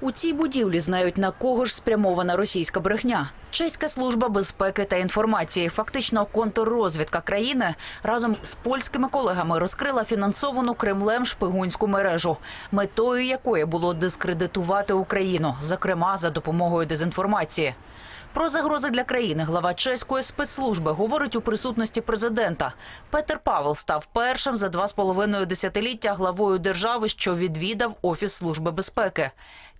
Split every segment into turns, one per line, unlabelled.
У цій будівлі знають на кого ж спрямована російська брехня. Чеська служба безпеки та інформації, фактично контррозвідка країни, разом з польськими колегами розкрила фінансовану Кремлем шпигунську мережу, метою якої було дискредитувати Україну, зокрема за допомогою дезінформації. Про загрози для країни глава чеської спецслужби говорить у присутності президента. Петер Павел став першим за два з половиною десятиліття главою держави, що відвідав офіс служби безпеки.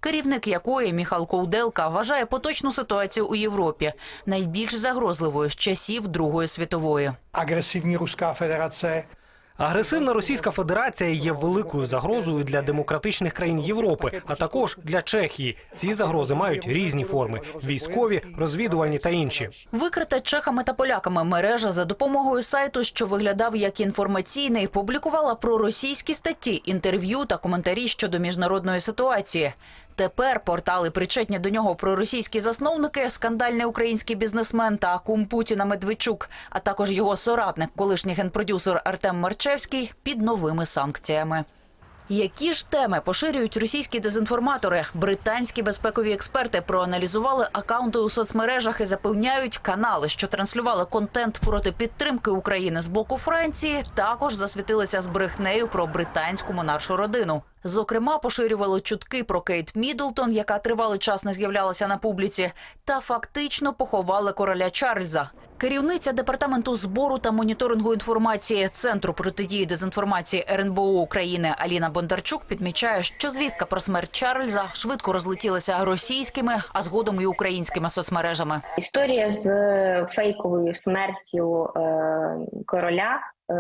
Керівник якої Міхал Коуделка вважає поточну ситуацію у Європі найбільш загрозливою з часів Другої світової.
agresivní Ruská federace
Агресивна Російська Федерація є великою загрозою для демократичних країн Європи, а також для Чехії. Ці загрози мають різні форми: військові, розвідувальні та інші.
Викрита чехами та поляками мережа за допомогою сайту, що виглядав як інформаційний, публікувала проросійські статті, інтерв'ю та коментарі щодо міжнародної ситуації. Тепер портали, причетні до нього проросійські засновники, скандальний український бізнесмен та кум Путіна Медведчук, а також його соратник, колишній генпродюсер Артем Марчевський, під новими санкціями. Які ж теми поширюють російські дезінформатори? Британські безпекові експерти проаналізували акаунти у соцмережах і запевняють, канали, що транслювали контент проти підтримки України з боку Франції, також засвітилися з брехнею про британську монаршу родину. Зокрема, поширювали чутки про Кейт Мідлтон, яка тривалий час не з'являлася на публіці, та фактично поховали короля Чарльза. Керівниця департаменту збору та моніторингу інформації Центру протидії дезінформації РНБО України Аліна Бондарчук підмічає, що звістка про смерть Чарльза швидко розлетілася російськими, а згодом і українськими соцмережами.
Історія з е, фейковою смертю е, короля. е,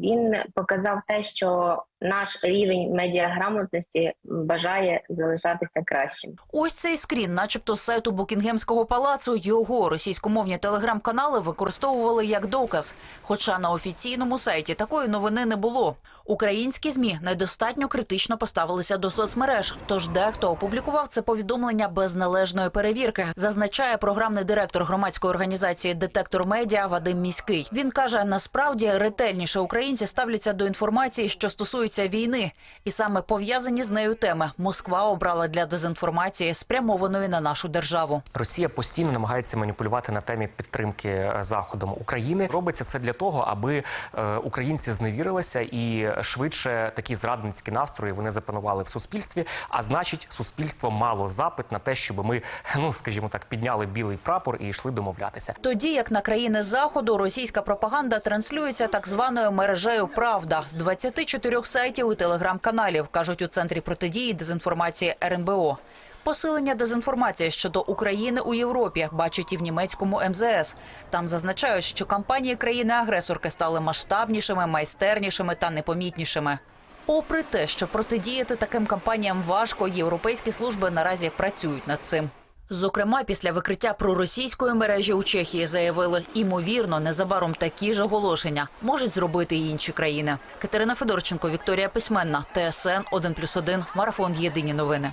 Він показав те, що наш рівень медіаграмотності бажає залишатися кращим.
Ось цей скрін, начебто з сайту Букінгемського палацу, його російськомовні телеграм-канали використовували як доказ. Хоча на офіційному сайті такої новини не було. Українські змі недостатньо критично поставилися до соцмереж. Тож дехто опублікував це повідомлення без належної перевірки. Зазначає програмний директор громадської організації Детектор Медіа Вадим Міський. Він каже: насправді ретельніше українці ставляться до інформації, що стосується війни, і саме пов'язані з нею теми Москва обрала для дезінформації, спрямованої на нашу державу.
Росія постійно намагається маніпулювати на темі підтримки е, заходом України. Робиться це для того, аби е, українці зневірилися і швидше такі зрадницькі настрої вони запанували в суспільстві. А значить, суспільство мало запит на те, щоб ми, ну скажімо так, підняли білий прапор і йшли домовлятися.
Тоді як на країни заходу російська пропаганда транслюється так званою мережею Правда з 24 сайтів і телеграм-каналів, кажуть у центрі протидії дезінформації РНБО. Посилення дезінформації щодо України у Європі бачать і в німецькому МЗС. Там зазначають, що кампанії країни-агресорки стали масштабнішими, майстернішими та непомітнішими. Попри те, що протидіяти таким кампаніям важко, європейські служби наразі працюють над цим. Зокрема, після викриття проросійської мережі у Чехії заявили, імовірно, незабаром такі ж оголошення можуть зробити і інші країни. Катерина Федорченко, Вікторія Письменна, ТСН 1+,1, Марафон Єдині новини.